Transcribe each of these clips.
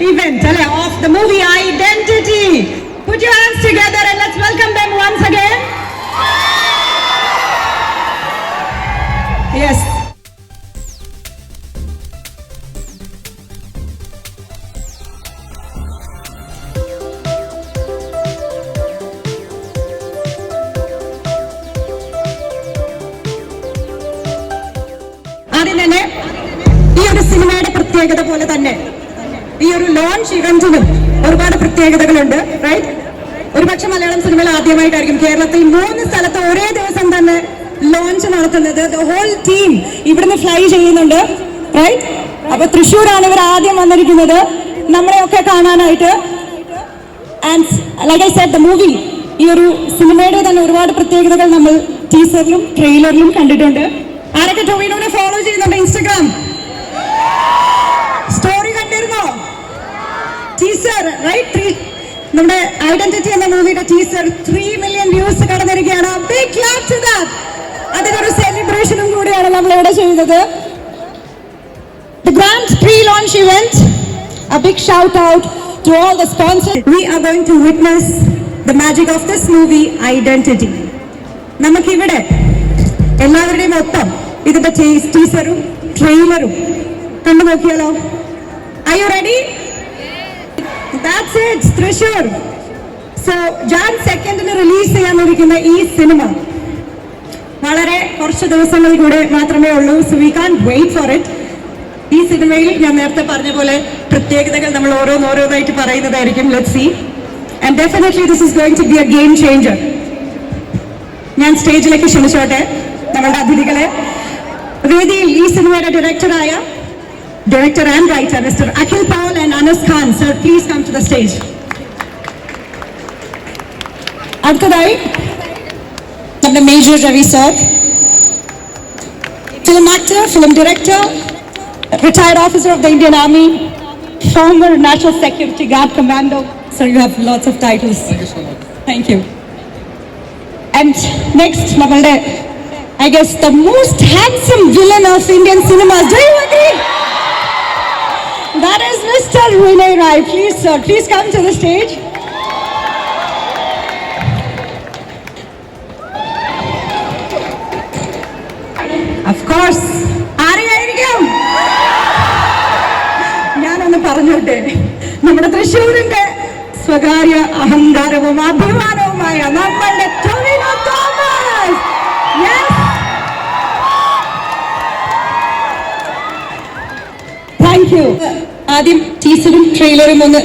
event അല്ലെ of the movie Identity. Put your hands together and let's welcome them once again. Yes. ആദ്യം തന്നെ ഈ ഒരു സിനിമയുടെ പ്രത്യേകത പോലെ തന്നെ ഈ ഒരു ലോഞ്ച് ഇവന്റിനും ഒരുപാട് പ്രത്യേകതകളുണ്ട് റൈറ്റ് ഒരുപക്ഷെ മലയാളം സിനിമയിൽ ആദ്യമായിട്ടായിരിക്കും കേരളത്തിൽ മൂന്ന് സ്ഥലത്ത് ഒരേ ദിവസം തന്നെ ലോഞ്ച് നടത്തുന്നത്. ഹോൾ ടീം ഇവിടുന്ന് ഫ്ലൈ ചെയ്യുന്നുണ്ട് റൈറ്റ് അപ്പൊ തൃശ്ശൂരാണ് ഇവർ ആദ്യം വന്നിരിക്കുന്നത്. നമ്മളെയൊക്കെ കാണാനായിട്ട്. And like I said the movie ഈ ഒരു സിനിമയുടെ തന്നെ ഒരുപാട് പ്രത്യേകതകൾ നമ്മൾ ടീസറിലും ട്രെയിലറിലും കണ്ടിട്ടുണ്ട്. ആരൊക്കെ ടൊവിനോനെ ഫോളോ ചെയ്യുന്നുണ്ട്? ഇൻസ്റ്റഗ്രാം ടീസർ ത്രീ നമ്മുടെ ഐഡന്റിറ്റി എന്ന മൂവിയുടെ ടീസർ ത്രീ മില്യൺ വ്യൂസ് കടന്നിരിക്കുകയാണ്. അതിനൊരു സെലിബ്രേഷനും കൂടിയാണ് നമ്മൾ ഇവിടെ ചെയ്യുന്നത്. The grand pre-launch event, a big shout out to all the sponsors. We are going to witness the magic of this movie, Identity. നമുക്കിവിടെ എല്ലാവരുടെയും ഒപ്പം ഇതിന്റെ ടീസറും ട്രെയിലറും കണ്ടു നോക്കിയാലോ I you ready that's it Thrissur so Jan സെക്കൻഡിന് release ചെയ്യാനിരിക്കുന്ന ഈ സിനിമ വളരെ കുറച്ച് ദിവസങ്ങൾ കൂടെ മാത്രമേ ഉള്ളൂ so we can wait for it ഈ സിനിമയിൽ ഞാൻ നേരത്തെ പറഞ്ഞ പോലെ പ്രത്യേകതകൾ നമ്മൾ ഓരോന്നോരോന്നായിട്ട് പറയുന്നതായിരിക്കും. Let see and definitely this is going to be a game changer ഞാൻ സ്റ്റേജിലേക്ക് ക്ഷണിച്ചോട്ടെ നമ്മളുടെ അതിഥികളെ. വേദിയിൽ ഈ സിനിമയുടെ ഡയറക്ടറായ director and writer mister Akhil Paul and Anas Khan sir please come to the stage അടുത്തതായി നമ്മുടെ major Ravi sir film actor, film director, retired officer of the Indian Army, former National Security Guard Commando. So you have lots of titles. Thank you so much. Thank you. And next, നമ്മളുടെ I guess the most handsome villain of Indian cinemas. Do you agree? That is Mr. Vinay Rai. Please, sir, please come to the stage. Of course. ആരെയായിരിക്കും ഞാനൊന്ന് പറഞ്ഞോട്ടെ നമ്മുടെ തൃശ്ശൂരിന്റെ സ്വകാര്യ അഹങ്കാരവും അഭിമാനവുമായ നമ്മളുടെ Tovino Thomas. Thank you. ആദ്യം ടീസറും ട്രെയിലറും ഒന്ന്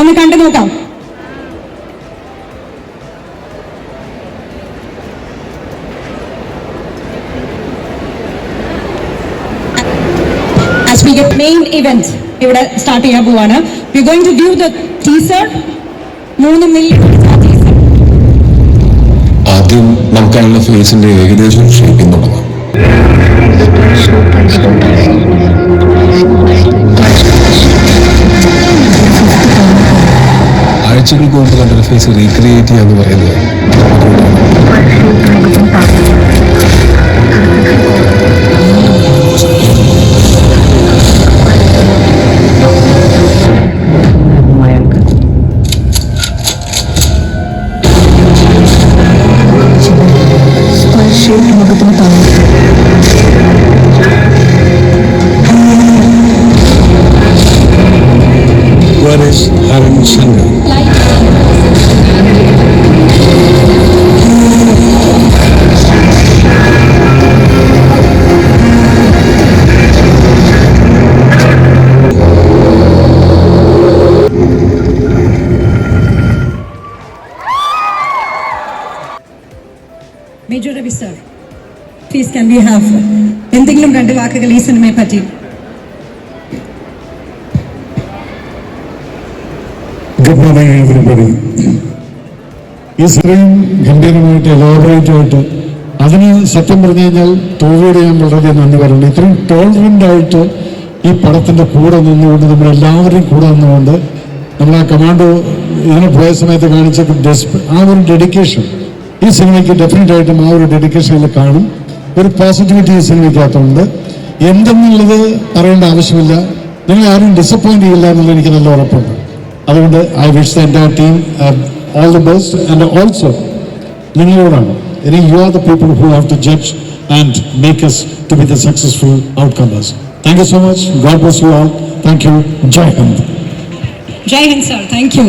ഒന്ന് കണ്ടു നോക്കാം. As we get main event ഇവിടെ സ്റ്റാർട്ട് ചെയ്യാൻ പോവാണ്. We going to view the teaser മൂന്ന് മില്യൺ ആദ്യം നമുക്ക് അയാളുടെ ഫേസിന്റെ ഏകദേശം ഷേപ്പിംഗ് തുടങ്ങാം. ആഴ്ചകൾക്ക് മുമ്പ് കണ്ടൊരു ഫേസ് റീക്രിയേറ്റ് ചെയ്യാന്ന് പറയുന്നത്. പ്ലീസ് ക്യാൻ ബി ഹാവ് എന്തെങ്കിലും രണ്ട് വാക്കുകൾ ഈ സിനിമയെ പറ്റി? ഗുഡ് മോർണിംഗ് എവരിബഡി ഈ സിനിമയും ഗംഭീരമായിട്ട് എലോബറേറ്റ് അതിന് സത്യം പറഞ്ഞു കഴിഞ്ഞാൽ തോവിയോട് ഞാൻ വളരെ നന്ദി പറയുന്നു. ഇത്രയും ടോളറന്റ് ആയിട്ട് ഈ പടത്തിന്റെ കൂടെ നിന്നുകൊണ്ട് നമ്മളെല്ലാവരുടെയും കൂടെ നിന്നുകൊണ്ട് നമ്മൾ ആ കമാൻഡോ ഇതിനെ പോയ സമയത്ത് കാണിച്ച ആ ഒരു ഡെഡിക്കേഷൻ ഈ സിനിമയ്ക്ക് ഡെഫിനറ്റായിട്ടും ആ ഒരു ഡെഡിക്കേഷനിൽ കാണും. ഒരു പോസിറ്റിവിറ്റി സിനിമയ്ക്കകത്തുണ്ട്. എന്തെന്നുള്ളത് അറിയേണ്ട ആവശ്യമില്ല. നിങ്ങൾ ആരും ഡിസപ്പോയിന്റ് ചെയ്യില്ല എന്നുള്ളത് എനിക്ക് നല്ല ഉറപ്പുണ്ട്. അതുകൊണ്ട് ഐ വിഷ് ദ എന്റെ team all the best and also നിങ്ങളോടാണ്. ഇനി you are the people who have to judge and make us to be the successful outcomes thank you so much God bless you all thank you Jai Hind Jai Hind sir thank you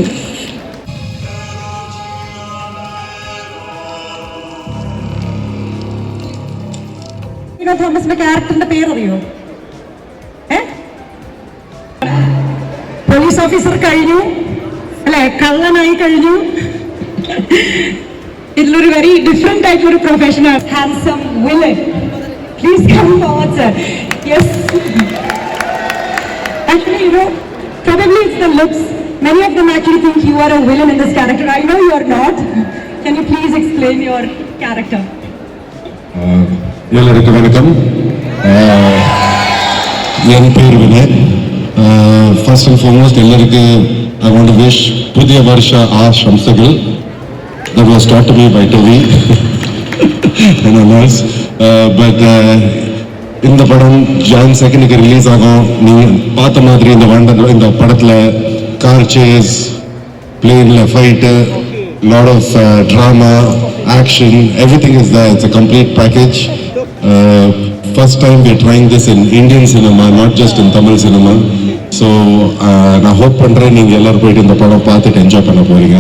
തോമസിന്റെ ക്യാരക്ടറിന്റെ പേരറിയോ ഏ police officer കഴിഞ്ഞു അല്ലെ കള്ളനായി കഴിഞ്ഞു ഇതിലൊരു very different ആയിട്ടുള്ള ഒരു profession handsome villain please come forward sir yes Actually, you know, probably it's the looks. Many of them actually think you are a villain in this character. I know you are not. Can you please explain your character? எல்லோருக்கும் வணக்கம். என் பேர் Vinay. First and foremost எல்லோருக்கும் I wish புதிய வருஷ ஆ சம்சகள் that was taught to me by Toby. And others. Uh, இந்த படம் John செகண்டுக்கு release ஆகும். நீ பார்த்த மாதிரி இந்த வண்ட இந்த படத்தில் கார் சேஸ் பிளேனில் fight lot of drama action everything is the it's a complete package first time we trying this in Indian cinema not just in Tamil cinema so நான் ஹோப் பண்ணுறேன் நீங்கள் எல்லோரும் போயிட்டு இந்த படம் பார்த்துட்டு என்ஜாய் பண்ண போகிறீங்க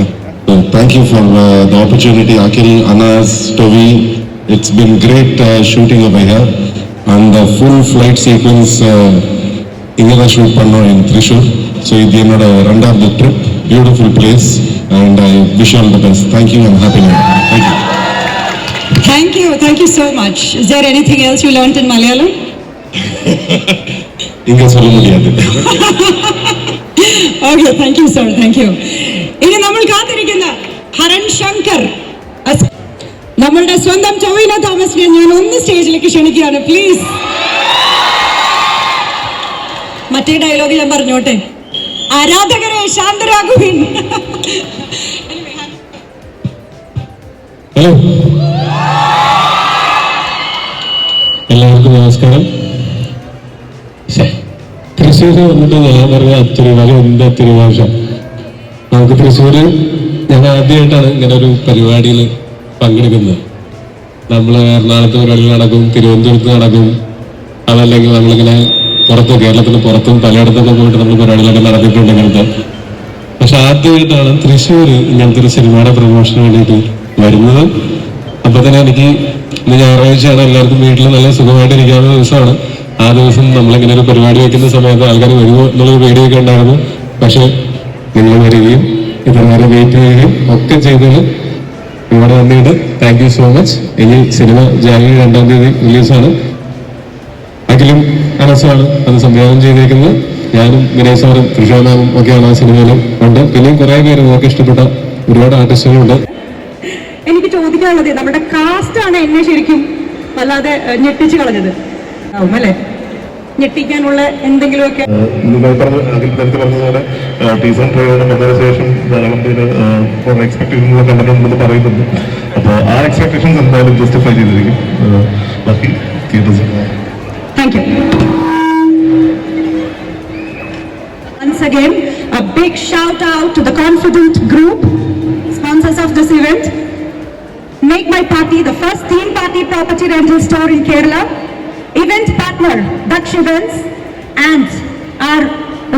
so thank you for the opportunity Akhil Anas Tovi it's been great shooting Bhaiya and full flight sequence இங்கே தான் ஷூட் பண்ணோம் என் த்ரிஷூர் ஸோ இது என்னோட ரெண்டாவது trip beautiful place and I wish all the best thank you and happy new thank you Thank you, thank you so much. Is there anything else you learnt in Malayalam? இங்கே சொல்ல முடியாது okay thank you sir thank you ഇനി നമ്മൾ കാത്തിരിക്കുന്ന Haran Shankar us- നമ്മളുടെ സ്വന്തം ചൊവ്വീന തോമസിനെ ഞാൻ ഒന്ന് സ്റ്റേജിലേക്ക് ക്ഷണിക്കുകയാണ് പ്ലീസ് മറ്റേ ഡയലോഗ് ഞാൻ പറഞ്ഞോട്ടെ ആരാധകരെ ശാന്തരാകുവിൻ ഹലോ എല്ലാവർക്കും നമസ്കാരം. ശ്ശെ, തൃശ്ശൂര് വന്നിട്ട് ഞാൻ പറഞ്ഞ ഭാഷ എന്ത് ഭാഷ നമുക്ക് തൃശ്ശൂര് ഞാൻ ആദ്യമായിട്ടാണ് ഇങ്ങനെ ഒരു പരിപാടിയിൽ പങ്കെടുക്കുന്നത്. നമ്മൾ എറണാകുളത്ത് പരിപാടികൾ നടക്കും തിരുവനന്തപുരത്ത് നടക്കും. അതല്ലെങ്കിൽ നമ്മളിങ്ങനെ പുറത്ത് കേരളത്തിന് പുറത്തും പലയിടത്തൊക്കെ പോയിട്ട് നമ്മൾ പരിപാടികളൊക്കെ നടത്തിയിട്ടുണ്ട് ഇങ്ങനത്തെ. പക്ഷെ ആദ്യമായിട്ടാണ് തൃശ്ശൂര് ഇങ്ങനത്തെ ഒരു സിനിമയുടെ പ്രൊമോഷന് വേണ്ടിയിട്ട് വരുന്നത്. അപ്പൊ തന്നെ എനിക്ക് ഇന്ന് ഞായറാഴ്ചയാണ് എല്ലാവർക്കും വീട്ടിൽ നല്ല സുഖമായിട്ട് ഇരിക്കാവുന്ന ദിവസമാണ്. ആ ദിവസം നമ്മളിങ്ങനെ ഒരു പരിപാടി വെക്കുന്ന സമയത്ത് ആൾക്കാർ വരുമോ എന്നുള്ളൊരു പേടിയൊക്കെ ഉണ്ടായിരുന്നു. പക്ഷെ നിങ്ങൾ വരികയും ഇതുവരെ വെയിറ്റ് ചെയ്യുകയും ഒക്കെ ചെയ്തത് ഇവിടെ വന്നിട്ട് താങ്ക് യു സോ മച്ച് ഇനി സിനിമ ജാനുവരി രണ്ടാം തീയതി റിലീസാണ് അഖിലും അനസാണ് അത് സംവിധാനം ചെയ്തിരിക്കുന്നത് ഞാനും വിനയ് സാറും ഒക്കെയാണ് ആ സിനിമയിൽ ഉണ്ട്. പിന്നെയും കുറെ പേര് നമുക്ക് ഇഷ്ടപ്പെട്ട ഒരുപാട് ആർട്ടിസ്റ്റുകളുണ്ട് എനിക്ക് ചോദിക്കാനുള്ളത് നമ്മുടെ കാസ്റ്റ് ആണ് എന്നെ ശരിക്കും വല്ലാതെ ഞെട്ടിച്ചു കളഞ്ഞത്. ആവും അല്ലേ? ഞെട്ടിക്കാനുള്ള എന്തെങ്കിലുമൊക്കെ നേരത്തെ പറഞ്ഞതുപോലെ ടീസർ ട്രെയിലർ വന്നതിന് ശേഷം ധാരാളം പേര് എക്സ്പെക്ടേഷൻസ് കണ്ടിട്ടുണ്ടെന്ന് പറയുന്നുണ്ട്. അപ്പോൾ ആ എക്സ്പെക്ടേഷൻസ് എന്തായാലും ജസ്റ്റിഫൈ ചെയ്തിരിക്കും. ബാക്കി theatres Thank you. Once again, a big shout out to the Confident Group, sponsors of this event. Make My Party, the first theme party property rental store in Kerala. Event partner, Daksh Events, and our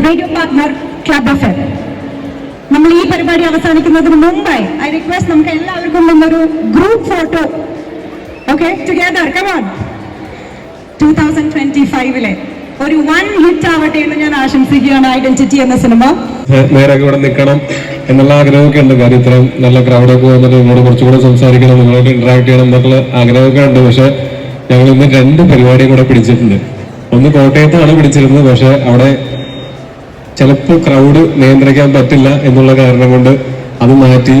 radio partner, Club FM. നമ്മൾ ഈ പരിപാടി അവസാനിക്കുന്നതിന് മുമ്പായി I request നമുക്ക് എല്ലാവർക്കും ഇന്നൊരു group photo okay together come on two thousand twenty ഫൈവിലെ ഒരു one hit ആവട്ടെ എന്ന് ഞാൻ ആശംസിക്കുകയാണ് ഐഡന്റിറ്റി എന്ന സിനിമ നേരെ ഇവിടെ നിൽക്കണം എന്നുള്ള ആഗ്രഹമൊക്കെ ഉണ്ട്. കാര്യം ഇത്രയും നല്ല ക്രൗഡൊക്കെ വന്നിട്ട് നിങ്ങളോട് കുറച്ചുകൂടെ സംസാരിക്കണം നിങ്ങളോട് ഇന്ററാക്ട് ചെയ്യണം എന്നുള്ള ആഗ്രഹമൊക്കെ ഉണ്ട്. പക്ഷെ ഞങ്ങൾ ഇന്ന് രണ്ട് പരിപാടിയും കൂടെ പിടിച്ചിട്ടുണ്ട്. ഒന്ന് കോട്ടയത്താണ് പിടിച്ചിരുന്നത്. പക്ഷെ അവിടെ ചിലപ്പോൾ ക്രൗഡ് നിയന്ത്രിക്കാൻ പറ്റില്ല എന്നുള്ള കാരണം കൊണ്ട് അത് മാറ്റി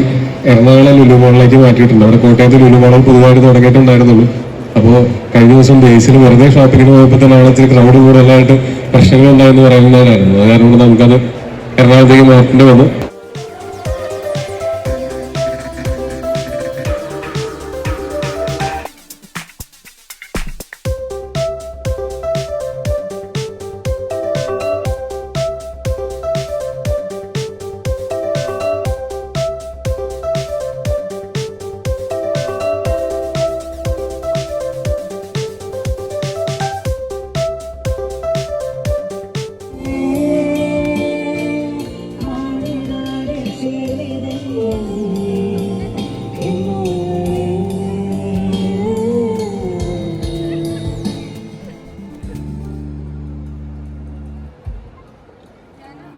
എറണാകുളം ലുലുമോളിലേക്ക് മാറ്റിയിട്ടുണ്ട്. അവിടെ കോട്ടയത്ത് ലുലുമോളം പുതുതായിട്ട് തുടങ്ങിയിട്ടുണ്ടായിരുന്നുള്ളൂ. അപ്പോൾ കഴിഞ്ഞ ദിവസം ബേസിൽ വെറുതെ ഷോപ്പിങ്ങിന് പോയപ്പോൾ തന്നെ അവിടെ ഇച്ചിരി ക്രൗഡ് കൂടുതലായിട്ട് പ്രശ്നങ്ങളുണ്ടായെന്ന് പറയുന്നവരായിരുന്നു അത് കാരണം കൊണ്ട് നമുക്കത് എറണാകുളത്തേക്ക് മാറ്റേണ്ടി വന്നു.